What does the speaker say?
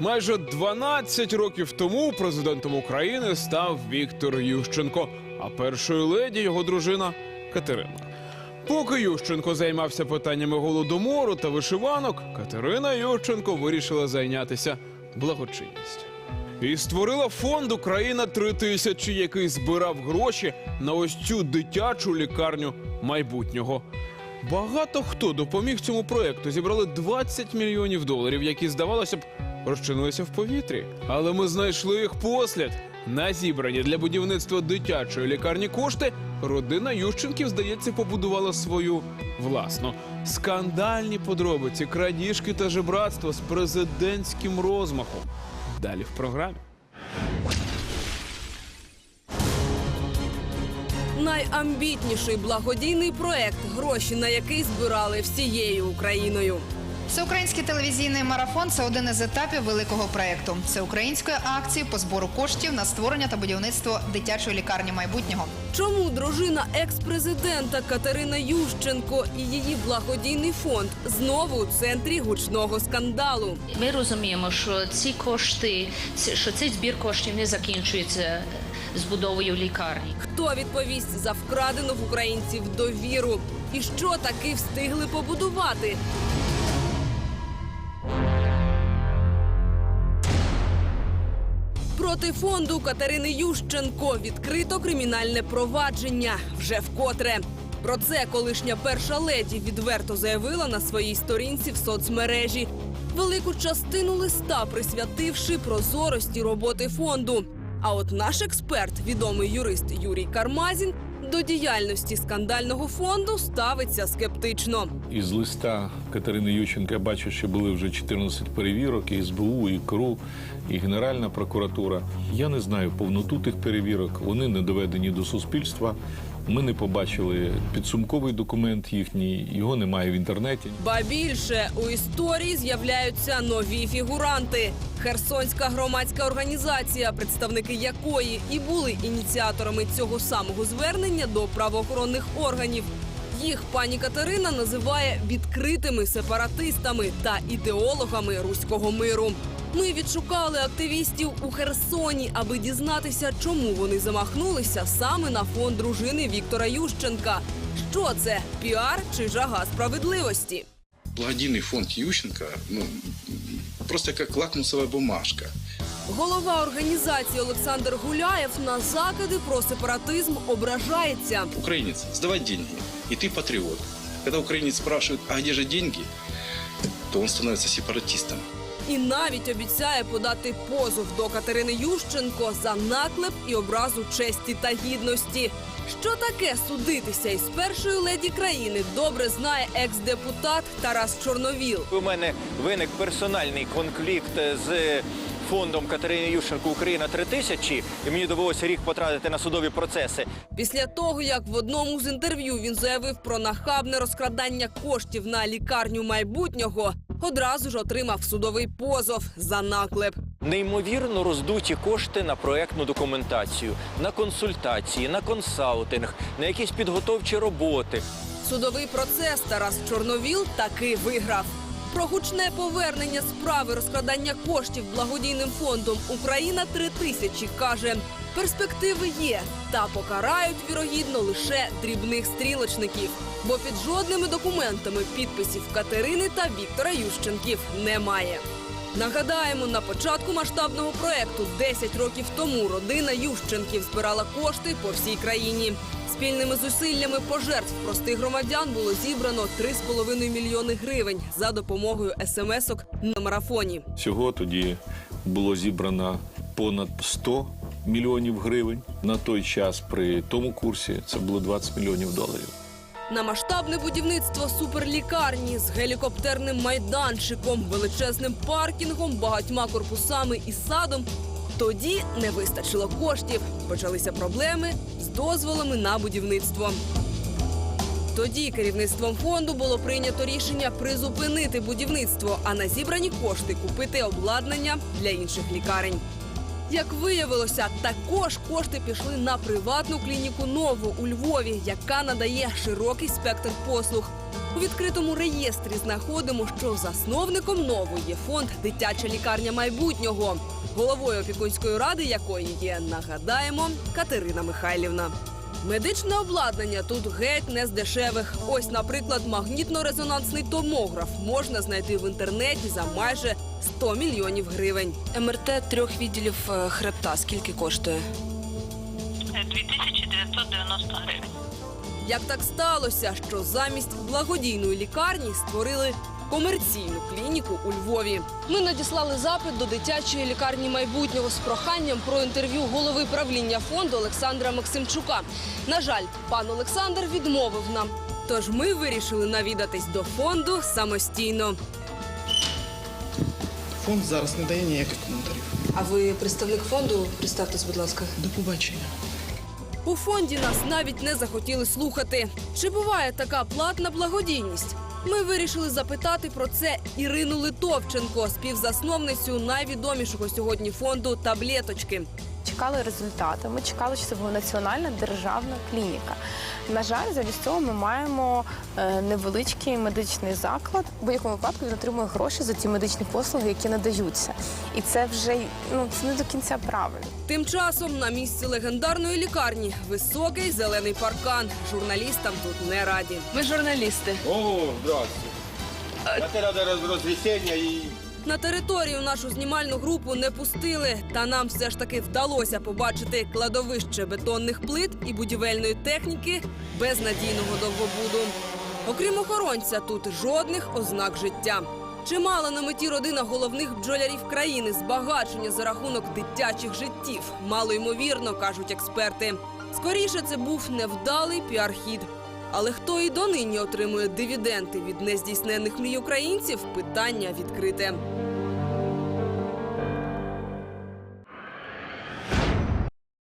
Майже 12 років тому президентом України став Віктор Ющенко, а першою леді його дружина Катерина. Поки Ющенко займався питаннями голодомору та вишиванок, Катерина Ющенко вирішила зайнятися благочинністю. І створила фонд Україна 3000, який збирав гроші на ось цю дитячу лікарню майбутнього. Багато хто допоміг цьому проекту. Зібрали 20 мільйонів доларів, які, здавалося б, розчинилися в повітрі. Але ми знайшли їх послід. На зібрані для будівництва дитячої лікарні кошти родина Ющенків, здається, побудувала свою власну. Скандальні подробиці, крадіжки та жебратство з президентським розмахом. Далі в програмі. Найамбітніший благодійний проект, гроші на який збирали всією Україною. Всеукраїнський телевізійний марафон це один із етапів великого проєкту всеукраїнської акції по збору коштів на створення та будівництво дитячої лікарні майбутнього. Чому дружина екс-президента Катерина Ющенко і її благодійний фонд знову у центрі гучного скандалу? Ми розуміємо, що ці кошти, що цей збір коштів не закінчується з будовою лікарні. Хто відповість за вкрадену в українців довіру? І що таки встигли побудувати? Проти фонду Катерини Ющенко відкрито кримінальне провадження вже вкотре. Про це колишня перша леді відверто заявила на своїй сторінці в соцмережі. Велику частину листа присвятивши прозорості роботи фонду. А от наш експерт, відомий юрист Юрій Кармазін, до діяльності скандального фонду ставиться скептично. Із листа Катерини Ющенка я бачу, що були вже 14 перевірок і СБУ, і КРУ, і Генеральна прокуратура. Я не знаю повноту тих перевірок. Вони не доведені до суспільства. Ми не побачили підсумковий документ їхній, його немає в інтернеті. Ба більше у історії з'являються нові фігуранти. Херсонська громадська організація, представники якої і були ініціаторами цього самого звернення до правоохоронних органів. Їх пані Катерина називає відкритими сепаратистами та ідеологами руського миру. Ми відшукали активістів у Херсоні, аби дізнатися, чому вони замахнулися саме на фонд дружини Віктора Ющенка. Що це піар чи жага справедливості? благодійный фонд Ющенко, ну, просто как лакмусовая бумажка. Голова організації Олександр Гуляєв на закиди про сепаратизм ображається. Украинец, сдавать деньги, и ты патриот. Когда украинец спрашивает, а где же деньги, то он становится сепаратистом. І навіть обіцяє подати позов до Катерини Ющенко за наклеп і образу честі та гідності. Що таке судитися із першою леді країни, добре знає екс-депутат Тарас Чорновіл. У мене виник персональний конфлікт з фондом Катерини Ющенко Україна 3000 і мені довелося рік потратити на судові процеси. Після того, як в одному з інтерв'ю він заявив про нахабне розкрадання коштів на лікарню майбутнього, одразу ж отримав судовий позов за наклеп. Неймовірно роздуті кошти на проектну документацію, на консультації, на консалтинг, на якісь підготовчі роботи. Судовий процес Тарас Чорновіл таки виграв. Про гучне повернення справи розкрадання коштів благодійним фондом Україна 3000 каже, перспективи є, та покарають вірогідно лише дрібних стрілочників, бо під жодними документами підписів Катерини та Віктора Ющенків немає. Нагадаємо, на початку масштабного проекту 10 років тому родина Ющенків збирала кошти по всій країні. Спільними зусиллями пожертв простих громадян було зібрано 3,5 мільйони гривень за допомогою смс-ок на марафоні. Всього тоді було зібрано понад 100 мільйонів гривень. На той час при тому курсі це було 20 мільйонів доларів. На масштабне будівництво суперлікарні з гелікоптерним майданчиком, величезним паркінгом, багатьма корпусами і садом. Тоді не вистачило коштів. Почалися проблеми з дозволами на будівництво. Тоді керівництвом фонду було прийнято рішення призупинити будівництво, а на зібрані кошти купити обладнання для інших лікарень. Як виявилося, також кошти пішли на приватну клініку Нову у Львові, яка надає широкий спектр послуг. У відкритому реєстрі знаходимо, що засновником нової є фонд Дитяча лікарня майбутнього, головою опікунської ради якої є, нагадаємо, Катерина Михайлівна. Медичне обладнання тут геть не з дешевих. Ось, наприклад, магнітно-резонансний томограф можна знайти в інтернеті за майже 100 мільйонів гривень. МРТ трьох відділів е, хребта скільки коштує? 2990 гривень. Як так сталося, що замість благодійної лікарні створили комерційну клініку у Львові? Ми надіслали запит до дитячої лікарні майбутнього з проханням про інтерв'ю голови правління фонду Олександра Максимчука. На жаль, пан Олександр відмовив нам. Тож ми вирішили навідатись до фонду самостійно. Фонд зараз не дає ніяких коментарів. А ви представник фонду? Представтесь, будь ласка. До побачення. У фонді нас навіть не захотіли слухати. Чи буває така платна благодійність? Ми вирішили запитати про це Ірину Литовченко, співзасновницю найвідомішого сьогодні фонду таблеточки. Чекали результати. Ми чекали, що це була національна державна клініка. На жаль, замість цього ми маємо е, невеличкий медичний заклад. В будь-якому випадку він отримує гроші за ті медичні послуги, які надаються. І це вже ну це не до кінця правильно. Тим часом на місці легендарної лікарні високий зелений паркан. Журналістам тут не раді. Ви журналісти. О, здравствуйте. Надо раз- развесения и На територію нашу знімальну групу не пустили, та нам все ж таки вдалося побачити кладовище бетонних плит і будівельної техніки без надійного довгобуду. Окрім охоронця, тут жодних ознак життя. Чимало на меті родина головних бджолярів країни збагачення за рахунок дитячих життів. Мало ймовірно, кажуть експерти. Скоріше це був невдалий піар-хід. Але хто і донині отримує дивіденди від нездійснених мрій українців? Питання відкрите.